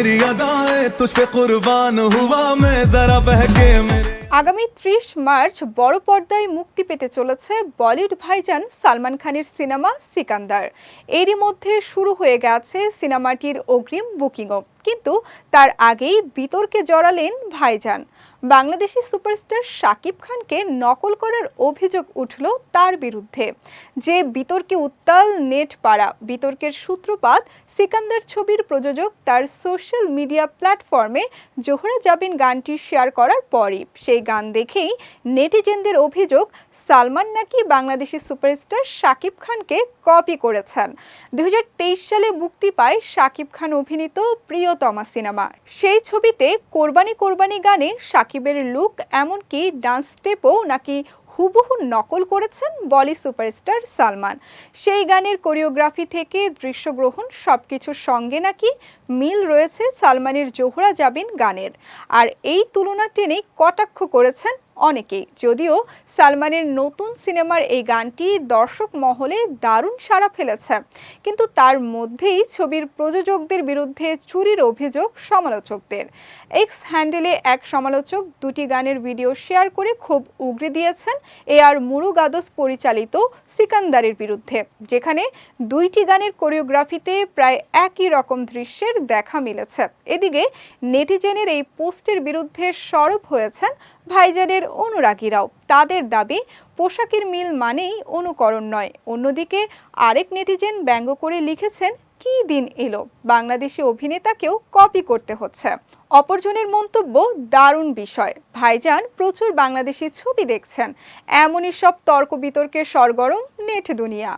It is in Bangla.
तेरी अदाएं तुझ पे कुर्बान हुआ मैं जरा बहके मेरे আগামী ত্রিশ মার্চ বড় পর্দায় মুক্তি পেতে চলেছে বলিউড ভাইজান সালমান খানের সিনেমা সিকান্দার এরই মধ্যে শুরু হয়ে গেছে সিনেমাটির অগ্রিম বুকিংও কিন্তু তার আগেই বিতর্কে জড়ালেন ভাইজান। বাংলাদেশি সুপারস্টার শাকিব খানকে নকল করার অভিযোগ উঠল তার বিরুদ্ধে। যে বিতর্কে উত্তাল নেট পাড়া বিতর্কের সূত্রপাত সিকান্দার ছবির প্রযোজক তার সোশ্যাল মিডিয়া প্ল্যাটফর্মে জোহরা জাবিন গানটি শেয়ার করার পরই। সেই গান দেখেই নেটিজেনদের অভিযোগ সালমান নাকি বাংলাদেশি সুপারস্টার শাকিব খানকে কপি করেছেন। দুই হাজার তেইশ সালে মুক্তি পায় শাকিব খান অভিনীত প্রিয়তমা সিনেমা। সেই ছবিতে কোরবানি কোরবানি গানে সাকিবের লুক এমনকি ডান্স স্টেপও নাকি হুবহু নকল করেছেন বলি সুপারস্টার সালমান। সেই গানের কোরিওগ্রাফি থেকে দৃশ্যগ্রহণ সবকিছুর সঙ্গে নাকি মিল রয়েছে সালমানের জোহরা জাবিন গানের। আর এই তুলনা টেনেই কটাক্ষ করেছেন অনেকেই। যদিও সালমানের নতুন সিনেমার এই গানটি দর্শক মহলে দারুণ সাড়া ফেলেছে। কিন্তু তার মধ্যেই ছবির প্রযোজকদের বিরুদ্ধে চুরির অভিযোগ সমালোচকদের। এক্স হ্যান্ডেলে এক সমালোচক দুটি গানের ভিডিও শেয়ার করে খুব উগরে দিয়েছেন এ আর মুরুগাদস পরিচালিত সিকান্দারের বিরুদ্ধে, যেখানে দুইটি গানের কোরিওগ্রাফিতে প্রায় একই রকম দৃশ্যের দেখা মিলেছে। এদিকে নেটিজেনের এই পোস্টের বিরুদ্ধে সরব হয়েছেন ভাইজানের অনুরাগীরাও। তাদের দাবি, পোশাকের মিল মানেই অনুকরণ নয়। অন্যদিকে আরেক নেটিজেন ব্যঙ্গ করে লিখেছেন, কি দিন এলো? বাংলাদেশি অভিনেতাকেও কপি করতে হচ্ছে। অপরজনের মন্তব্য, দারুণ বিষয়। ভাইজান প্রচুর বাংলাদেশি ছবি দেখছেন। এমনই সব তর্ক বিতর্কের সরগরম নেট দুনিয়া।